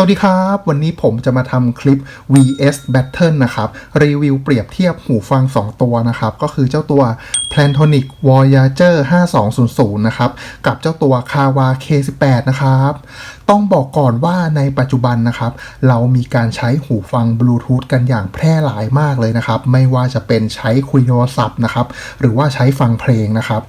สวัสดีครับ วันนี้ผมจะมาทำคลิป vs battle นะครับ รีวิวเปรียบเทียบหูฟัง 2 ตัวนะครับ ก็คือเจ้าตัว Plantonic Voyager 5200 นะครับ กับเจ้าตัว Kawa K18 นะครับ ต้องบอกก่อนว่าในปัจจุบันนะครับ เรามีการใช้หูฟังบลูทูธกันอย่างแพร่หลายมากเลยนะครับ ไม่ว่าจะเป็นใช้คุยโทรศัพท์นะครับ หรือว่าใช้ฟังเพลงนะครับ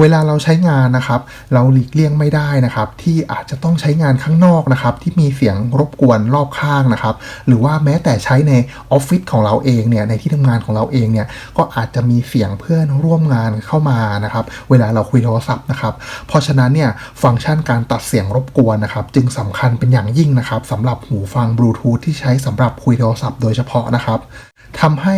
เวลาเราใช้งานนะครับ เราหลีกเลี่ยงไม่ได้นะครับ ที่อาจจะต้องใช้งานข้างนอกนะครับ ที่มีเสียงรบกวนรอบข้างนะครับ หรือว่าแม้แต่ใช้ในออฟฟิศของเราเองเนี่ยในที่ทำงานของเราเองเนี่ยก็อาจจะมีเสียงเพื่อนร่วมงานเข้ามานะครับ เวลาเราคุยโทรศัพท์นะครับ เพราะฉะนั้นเนี่ยฟังก์ชันการตัดเสียงรบกวนนะครับ จึงสำคัญเป็นอย่างยิ่งนะครับสำหรับหูฟังบลูทูธที่ใช้สำหรับคุยโทรศัพท์โดยเฉพาะนะครับทำให้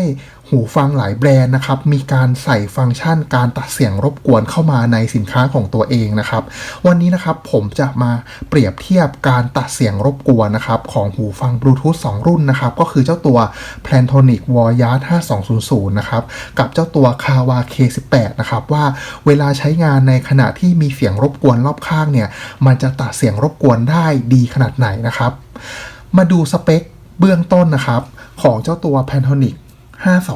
หูฟังหลายแบรนด์นะครับ มีการใส่ฟังก์ชันการตัดเสียงรบกวนเข้ามาในสินค้าของตัวเองนะครับ วันนี้นะครับผมจะมาเปรียบเทียบการตัดเสียงรบกวนนะครับของหูฟังบลูทูธ2 รุ่นนะครับ ก็คือเจ้าตัว Plantonic Voyage 5200 นะครับ กับเจ้าตัว Kawa K18 นะครับว่าเวลาใช้งานในขณะที่มีเสียงรบกวนรอบข้างเนี่ย มันจะตัดเสียงรบกวนได้ดีขนาดไหนนะครับ มาดูสเปคเบื้องต้นนะครับของเจ้าตัว Pantonic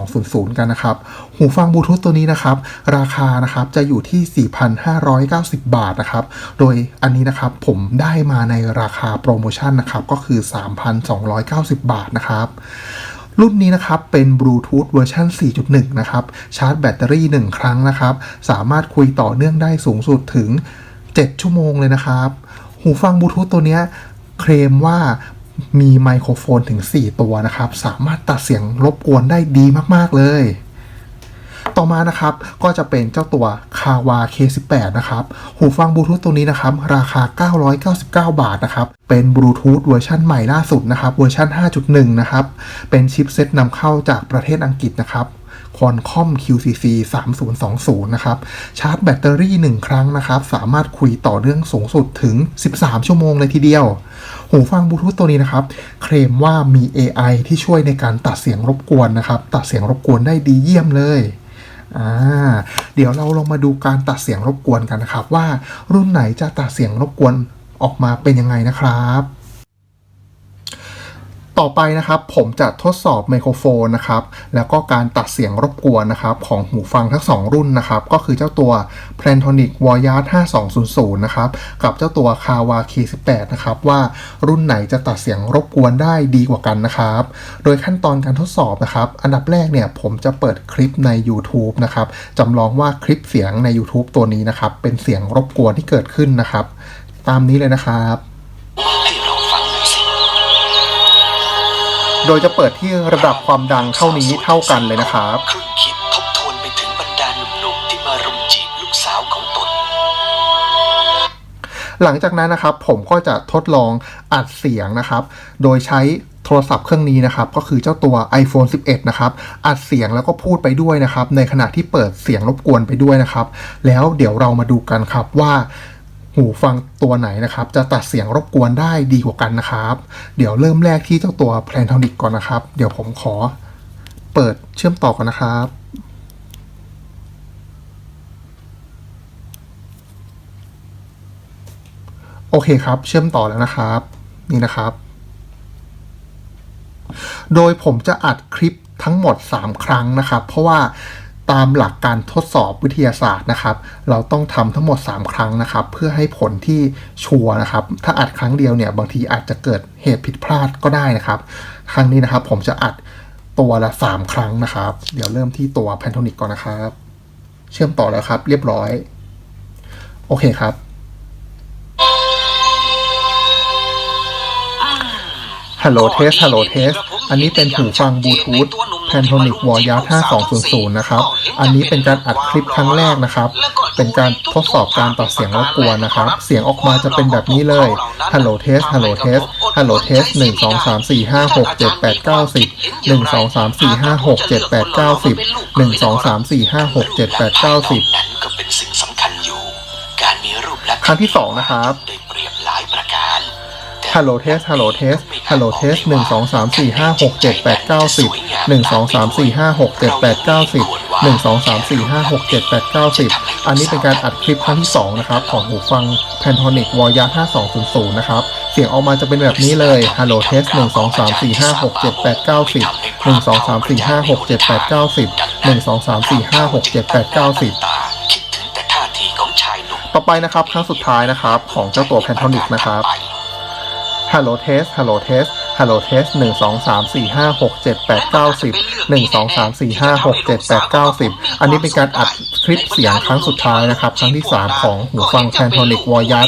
5200 กันนะครับ หูฟังบลูทูธตัวนี้นะครับ ราคานะครับจะอยู่ที่ 4,590 บาทนะครับ โดยอันนี้นะครับผมได้มาในราคาโปรโมชั่นนะครับ ก็คือ 3,290 บาทนะครับรุ่นนี้นะครับเป็นบลูทูธเวอร์ชัน4.1 นะครับ ชาร์จแบตเตอรี่ 1 ครั้งนะครับ สามารถคุยต่อเนื่องได้สูงสุดถึง 7 ชั่วโมงเลยนะครับ หูฟังบลูทูธตัวเนี้ยเคลมว่า มีไมโครโฟนถึง 4 ตัวนะครับ สามารถตัดเสียงรบกวนได้ดีมากๆเลย ต่อมานะครับก็จะเป็นเจ้าตัว Kawa K18 นะครับ หูฟังบลูทูธตัวนี้นะครับ ราคา 999 บาทนะครับ เป็นบลูทูธเวอร์ชันใหม่ล่าสุดนะครับ เวอร์ชัน5.1 นะครับ เป็นชิปเซ็ตนำเข้าจากประเทศอังกฤษนะครับ Qualcomm QCC 3020 นะครับ ชาร์จแบตเตอรี่ 1 ครั้งนะครับ สามารถคุยต่อเนื่องสูงสุดถึง 13 ชั่วโมงเลยทีเดียว หูฟังบลูทูธตัวนี้นะครับ เคลมว่ามี AI ที่ช่วยในการตัดเสียงรบกวนนะครับ ตัดเสียงรบกวนได้ดีเยี่ยมเลยอ่าเดี๋ยวเราลองมาดูการตัดเสียงรบกวนกันนะครับ ว่ารุ่นไหนจะตัดเสียงรบกวนออกมาเป็นยังไงนะครับ ต่อไปนะครับผมจะทดสอบไมโครโฟนนะครับแล้วก็การตัดเสียงรบกวนนะครับของหูฟังทั้ง 2 รุ่นนะครับก็คือเจ้าตัว Plantonic Voyage 5200นะครับกับเจ้าตัว Kawa K18 นะครับว่ารุ่นไหนจะตัดเสียงรบกวนได้ดีกว่ากันนะครับโดยขั้นตอนการทดสอบนะครับอันดับแรกเนี่ยผมจะเปิดคลิปใน YouTube นะครับจำลองว่าคลิปเสียงใน YouTube ตัวนี้นะครับเป็นเสียงรบกวนที่เกิดขึ้นนะครับตามนี้เลยนะครับ โดยจะเปิดที่ระดับความดังเท่านี้เท่ากันเลยนะครับครุ่นคิดทบทวนไปถึงบรรดาหนุ่มๆที่มารุมจีบลูกสาวของตน หลังจากนั้นนะครับผมก็จะทดลองอัดเสียงนะครับ โดยใช้โทรศัพท์เครื่องนี้นะครับ ก็คือเจ้าตัว iPhone 11 นะครับ อัดเสียงแล้วก็พูดไปด้วยนะครับ ในขณะที่เปิดเสียงรบกวนไปด้วยนะครับ แล้วเดี๋ยวเรามาดูกันครับว่า หูฟังตัวไหนนะครับ จะตัดเสียงรบกวนได้ดีกว่ากันนะครับ เดี๋ยวเริ่มแรกที่เจ้าตัว Plantonic ก่อนนะครับ เดี๋ยวผมขอเปิดเชื่อมต่อก่อนนะครับ โอเคครับ เชื่อมต่อแล้วนะครับ นี่นะครับ โดยผมจะอัดคลิปทั้งหมด 3 ครั้งนะครับ เพราะว่า ตามหลักการทดสอบวิทยาศาสตร์นะครับ เราต้องทำทั้งหมด 3 ครั้งนะครับ เพื่อให้ผลที่ชัวร์นะครับ ถ้าอัดครั้งเดียวเนี่ยบางทีอาจจะเกิดเหตุผิดพลาดก็ได้นะครับ ครั้งนี้นะครับผมจะอัดตัวละ 3 ครั้งนะครับ เดี๋ยวเริ่มที่ตัว Pantonic ก่อนนะครับ เชื่อมต่อแล้วครับ เรียบร้อย โอเคครับฮัลโหลเทสฮัลโหลเทสอันนี้เป็นหูฟังบลูทูธ Pantonic Voyage 5200 นะครับ อันนี้เป็นการอัดคลิปครั้งแรกนะครับ เป็นการทดสอบการตัดเสียงรบกวนนะครับ เสียงออกมาจะเป็นแบบนี้เลยฮัลโหลเทสฮัลโหลเทสฮัลโหลเทส1 2 3 4 5 6 7 8 9 10 1 2 3 4 5 6 7 8 9 10 1 2 3 4 5 6 7 8 9 10 นั้นก็เป็นสิ่งสำคัญอยู่ การมีรูปลักษณ์ครั้งที่สองนะครับ ฮัลโหลเทส ฮัลโหลเทส ฮัลโหลเทสหนึ่งสองสามสี่ห้าหกเจ็ดแปดเก้าสิบหนึ่งสองสามสี่ห้าหกเจ็ดแปดเก้าสิบหนึ่งสองสามสี่ห้าหกเจ็ดแปดเก้าสิบอันนี้เป็นการอัดคลิปครั้งที่สองนะครับ ของหูฟัง Pantonic w a r y a 5200 นะครับ เสียงออกมาจะเป็นแบบนี้เลย Hello Test 1 2 3 4 5 6 7 8 9 10 1 2 3 4 5 6 7 8 9 10 1 2 3 4 5 6 7 8 9 10คิดถึงแต่ท่าทีของชายหนุ่มต่อไปนะครับครั้งสุดท้ายนะครับ ของเจ้าตัว Pantonic นะครับ Hello Test Hello Test Hello Test 1 2 3 4 5 6 7 8 9 10 1 2 3 4 5 6 7 8 9 10อันนี้เป็นการอัดคลิปเสียงครั้งสุดท้ายนะครับ ครั้งที่3ของหูฟัง Pantonic w a r y a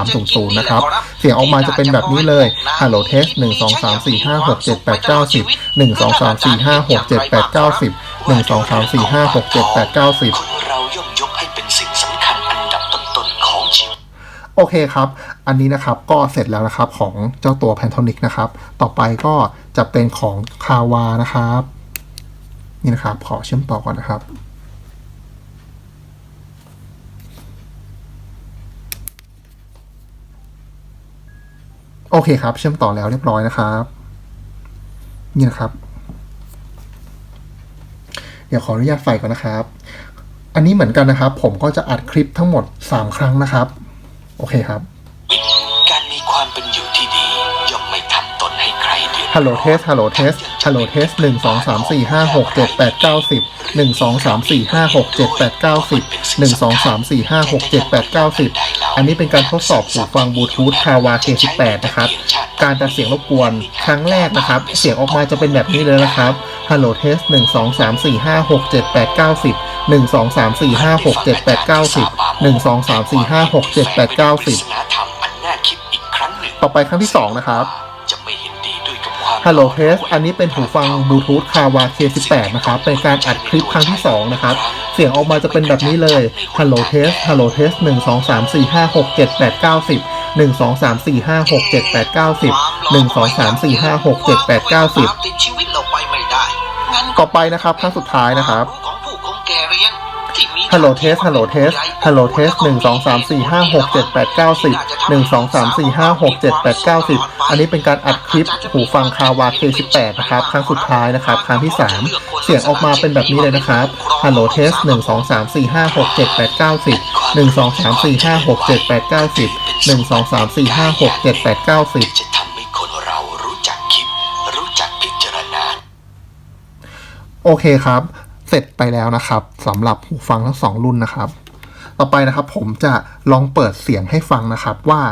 5300นะครับ เสียงออกมาจะเป็นแบบนี้เลย Hello Test 1 2 3 4 5 6 7 8 9 10 1 2 3 4 5 6 7 8 9 10 1 2 3 4 5 6 7 8 9 10คนเราย่อมย โอเคครับ อันนี้นะครับก็เสร็จแล้วนะครับของเจ้าตัว Pantonic นะครับ ต่อไปก็จะเป็นของคาวานะครับ นี่นะครับ ขอเชื่อมต่อก่อนนะครับโอเคครับ เชื่อมต่อแล้วเรียบร้อยนะครับ นี่นะครับ เดี๋ยวขออนุญาตใส่ก่อนนะครับ อันนี้เหมือนกันนะครับ ผมก็จะอัดคลิปทั้งหมด 3 ครั้งนะครับ โอเคครับ การมีความเป็นอยู่ที่ดีย่อมไม่ทำตนให้ใครเดือดฮัลโหลเทส ฮัลโหลเทส ฮัลโหลเทสหนึ่งสองสามสี่ห้าหกเจ็ดแปดเก้าสิบหนึ่งสองสามสี่ห้าหกเจ็ดแปดเก้าสิบหนึ่งสองสามสี่ห้าหกเจ็ดแปดเก้าสิบ อันนี้เป็นการทดสอบหูฟังบลูทูธคาวา K18 นะครับ การตัดเสียงรบกวนครั้งแรกนะครับ เสียงออกมาจะเป็นแบบนี้เลยนะครับฮัลโหลเทสหนึ่งสองสามสี่ห้าหกเจ็ดแปดเก้าสิบหนึ่งสองสามสี่ห้าหกเจ็ดแปดเก้าสิบหนึ่งสองสามสี่ห้าหกเจ็ดแปดเก้าสิบปริศนาธรรมอันน่าคิดอีกครั้งหนึ่งต่อไปครั้งที่สองนะครับจะไม่เห็นดี ด้วยกับความฮัลโหลเทสอันนี้เป็นหูฟังบลูทูธคาวา K18 นะครับ เป็นการอัดคลิปครั้งที่ 2 นะครับ เสียงออกมาจะเป็นแบบนี้เลยฮัลโหลเทสฮัลโหลเทส1 2 3 4 5 6 7 8 9 10 1 2 3 4 5 6 7 8 9 10 1 2 3 4 5 6 7 8 9 10ติดชีวิตเราไปไม่ได้งั้นต่อไปนะครับครั้งสุดท้ายนะครับของผู้คงแก่เรียนที่มี ฮัลโหลเทส ฮัลโหลเทส ฮัลโหลเทส1 2 3 4 5 6 7 8 9 10 1 2 3 4 5 6 7 8 9 10อันนี้เป็นการอัดคลิปหูฟังคาวา K18 นะครับ ครั้งสุดท้ายนะครับ ครั้งที่3เสียงออกมาเป็นแบบนี้เลยนะครับ ฮัลโหลเทส1 2 3 4 5 6 7 8 9 10 1 2 3 4 5 6 7 8 9 10 1 2 3 4 5 6 7 8 9 10จะทำให้คนเรารู้จักคิดรู้จักพิจารณาโอเคครับ เสร็จไปแล้วนะครับสำหรับหูฟังทั้งสองรุ่นนะครับ ต่อไปนะครับผมจะลองเปิดเสียงให้ฟังนะครับว่า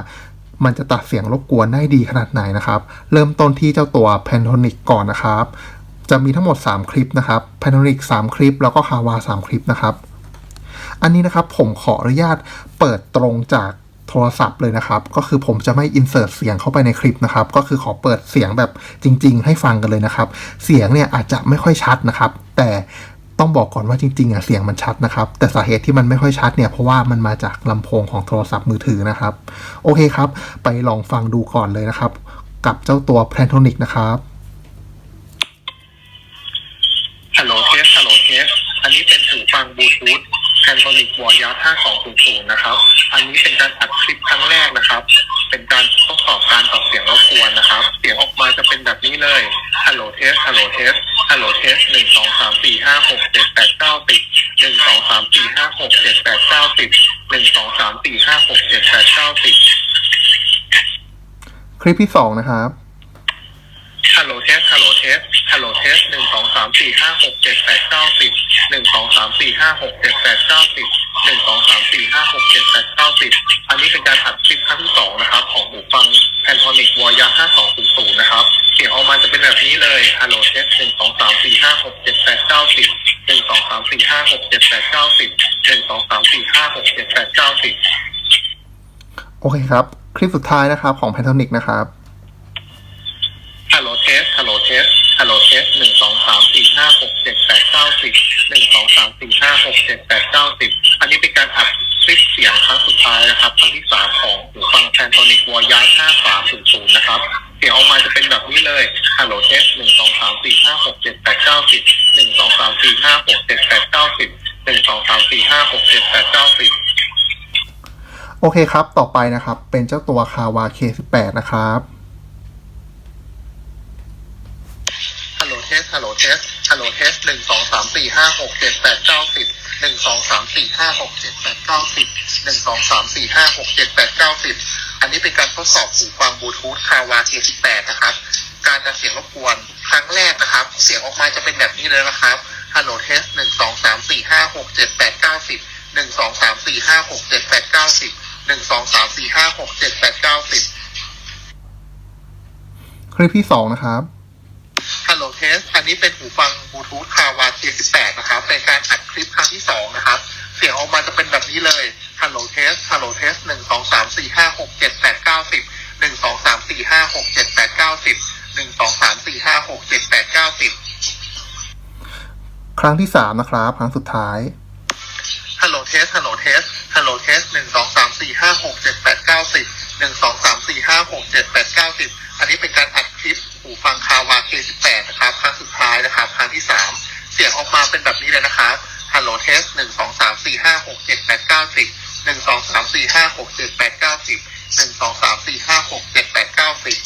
มันจะตัดเสียงรบกวนได้ดีขนาดไหนนะครับ เริ่มต้นที่เจ้าตัว Pantonic ก่อนนะครับ จะมีทั้งหมด 3 คลิปนะครับ Pantonic 3 คลิป แล้วก็ Kawa 3 คลิปนะครับ อันนี้นะครับผมขออนุญาตเปิดตรงจากโทรศัพท์เลยนะครับ ก็คือผมจะไม่อินเสิร์ตเสียงเข้าไปในคลิปนะครับ ก็คือขอเปิดเสียงแบบจริง ๆ ให้ฟังกันเลยนะครับ เสียงเนี่ยอาจจะไม่ค่อยชัดนะครับ แต่ ต้องบอกก่อนว่าจริงๆอะเสียงมันชัดนะครับ แต่สาเหตุที่มันไม่ค่อยชัดเนี่ยเพราะว่ามันมาจากลำโพงของโทรศัพท์มือถือนะครับ โอเคครับ ไปลองฟังดูก่อนเลยนะครับ กับเจ้าตัว Pantonic นะครับฮัลโหลเทสฮัลโหลเทสอันนี้เป็นหูฟังบลูทูธ Pantonic w a r y a 5200 นะครับ อันนี้เป็นการอัดคลิปครั้งแรกนะครับ เป็นการทดสอบการตัดเสียงรบกวนนะครับ เสียงออกมาจะเป็นแบบนี้เลยฮัลโหลเทสฮัลโหลเทสฮัลโหลเทส1 2 3 4 5 6 7 8 9 10 1 2 3 4 5 6 7 8 9 10 1 2 3 4 5 6 7 8 9 10คลิปที่สองนะครับฮัลโหลเทสฮัลโหลเทสฮัลโหลเทสหนึ่งสองสามสี่ห้าหกเจ็ดแปดเก้าสิบหนึ่งสองสามสี่ห้าหกเจ็ดแปดเก้าสิบ หนึ่งสองสามสี่ห้าหกเจ็ดแปดเก้าสิบอันนี้เป็นการอัดคลิปครั้งที่สองนะครับ ของหูฟัง Pantonic w a r y a 5200นะครับ เสียงออกมาจะเป็นแบบนี้เลยฮัลโหลเทสหนึ่งสองสามสี่ห้าหกเจ็ดแปดเก้าสิบหนึ่งสองสามสี่ห้าหกเจ็ดแปดเก้าสิบหนึ่งสองสามสี่ห้าหกเจ็ดแปดเก้าสิบโอเคครับ คลิปสุดท้ายนะครับของ Pantonic นะครับฮัลโหลเทสฮัลโหลเทสฮัลโหลเทสหนึ่งสอง หนึ่งสองสามสี่ห้าหกเจ็ดแปดเก้าสิบอันนี้เป็นการอัดคลิปเสียงครั้งสุดท้ายนะครับ ครั้งที่สามของหูฟัง Pantonic w a r y a 5300นะครับ เสียงออกมาจะเป็นแบบนี้เลยฮัลโหลเทสหนึ่งสองสามสี่ห้าหกเจ็ดแปดเก้าสิบหนึ่งสองสามสี่ห้าหกเจ็ดแปดเก้าสิบหนึ่งสองสามสี่ห้าหกเจ็ดแปดเก้าสิบโอเคครับ ต่อไปนะครับ เป็นเจ้าตัวคาวา K18 นะครับฮัลโหลเทสฮัลโหลเทส ฮัลโหลเทสหนึ่งสองสามสี่ห้าหกเจ็ดแปดเก้าสิบหนึ่งสองสามสี่ห้าหกเจ็ดแปดเก้าสิบหนึ่งสองสามสี่ห้าหกเจ็ดแปดเก้าสิบอันนี้เป็นการทดสอบหูฟังบลูทูธคาวา K18 นะครับ การจะเสียงรบกวนครั้งแรกนะครับ เสียงออกมาจะเป็นแบบนี้เลยนะครับฮัลโหลเทสหนึ่งสองสามสี่ห้าหกเจ็ดแปดเก้าสิบหนึ่งสองสามสี่ห้าหกเจ็ดแปดเก้าสิบหนึ่งสองสามสี่ห้าหกเจ็ดแปดเก้าสิบคลิปที่สองนะครับ เทสอันนี้เป็นหูฟังบลูทูธคาวา K18 นะครับ เป็นการอัดคลิปครั้งที่สองนะครับ เสียงออกมาจะเป็นแบบนี้เลยฮัลโหลเทสฮัลโหลเทสหนึ่งสองสามสี่ห้าหกเจ็ดแปดเก้าสิบหนึ่งสองสามสี่ห้าหกเจ็ดแปดเก้าสิบหนึ่งสองสามสี่ห้าหกเจ็ดแปดเก้าสิบครั้งที่สามนะครับ ครั้งสุดท้ายฮัลโหลเทสฮัลโหลเทสฮัลโหลเทสหนึ่งสองสามสี่ห้าหกเจ็ดแปดเก้าสิบหนึ่งสองสามสี่ห้าหกเจ็ดแปดเก้าสิบอันนี้เป็นการอัดคลิปหู ฟังคาวาเคสิบแปดนะครับครั้งสุดท้ายนะครับครั้งที่สามเสียงออกมาเป็นแบบนี้เลยนะครับฮัลโหลเทสหนึ่งสองสามสี่ห้าหกเจ็ดแปดเก้าสิบหนึ่งสองสามสี่ห้าหกเจ็ดแปดเก้าสิบหนึ่งสองสามสี่ห้าหกเจ็ดแปดเก้าสิบ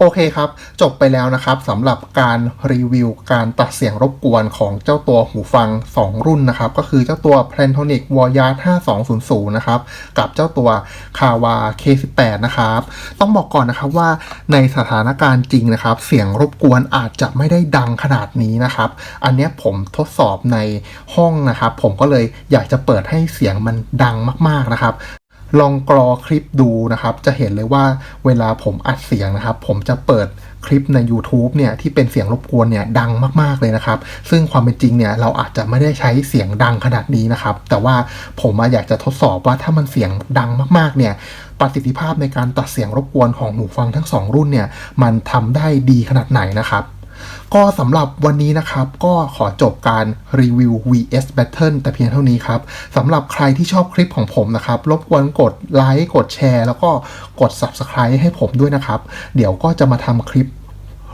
โอเคครับ จบไปแล้วนะครับสำหรับการรีวิวการตัดเสียงรบกวนของเจ้าตัวหูฟัง 2 รุ่นนะครับ ก็คือเจ้าตัว Plantonic Wayard 5200 นะครับ กับเจ้าตัว Kawa K18 นะครับ ต้องบอกก่อนนะครับว่าในสถานการณ์จริงนะครับ เสียงรบกวนอาจจะไม่ได้ดังขนาดนี้นะครับ อันนี้ผมทดสอบในห้องนะครับ ผมก็เลยอยากจะเปิดให้เสียงมันดังมาก ๆนะครับ ลองกรอคลิปดูนะครับ จะเห็นเลยว่าเวลาผมอัดเสียงนะครับ ผมจะเปิดคลิปใน YouTube เนี่ยที่เป็นเสียงรบกวนเนี่ยดังมากๆเลยนะครับ ซึ่งความเป็นจริงเนี่ยเราอาจจะไม่ได้ใช้เสียงดังขนาดนี้นะครับ แต่ว่าผมอะอยากจะทดสอบว่าถ้ามันเสียงดังมากๆเนี่ยประสิทธิภาพในการตัดเสียงรบกวนของหูฟังทั้งสองรุ่นเนี่ยมันทำได้ดีขนาดไหนนะครับ ก็สำหรับวันนี้นะครับ ก็ขอจบการรีวิว VS Battle แต่เพียงเท่านี้ครับสำหรับใครที่ชอบคลิปของผมนะครับ รบกวนกดไลค์กดแชร์ แล้วก็กด Subscribe ให้ผมด้วยนะครับ เดี๋ยวก็จะมาทำคลิป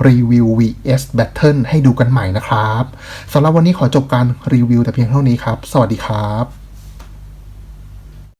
รีวิว VS Battle ให้ดูกันใหม่นะครับสำหรับวันนี้ขอจบการรีวิวแต่เพียงเท่านี้ครับ สวัสดีครับ